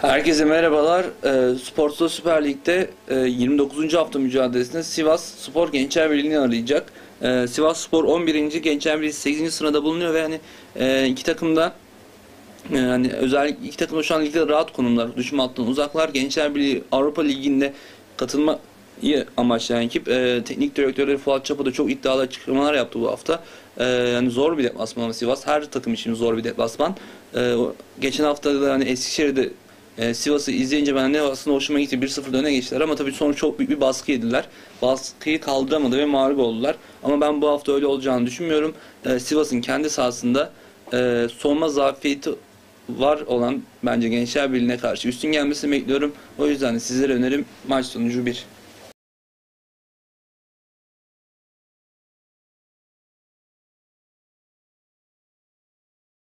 Herkese merhabalar. E, Sportso Süper Lig'de e, 29. hafta mücadelesinde Sivas Spor Gençler Birliği'ni arayacak. E, Sivas Spor 11. Gençler Birliği 8. sırada bulunuyor ve hani e, iki takım da e, hani özellikle iki takım da şu an ligde rahat konumlar. Düşme hattından uzaklar. Gençler Birliği Avrupa Ligi'nde katılmayı amaçlayan ekip e, teknik direktörleri Fuat Çapa da çok iddialı açıklamalar yaptı bu hafta. E, yani zor bir deplasman Sivas her takım için zor bir deplasman. E, geçen hafta da hani Eskişehir'de e, Sivas'ı izleyince ben ne aslında hoşuma gitti. 1-0 öne geçtiler ama tabii sonra çok büyük bir baskı yediler. Baskıyı kaldıramadı ve mağlup oldular. Ama ben bu hafta öyle olacağını düşünmüyorum. E, Sivas'ın kendi sahasında e, savunma zafiyeti var olan bence Gençler Birliği'ne karşı üstün gelmesini bekliyorum. O yüzden de sizlere önerim maç sonucu 1.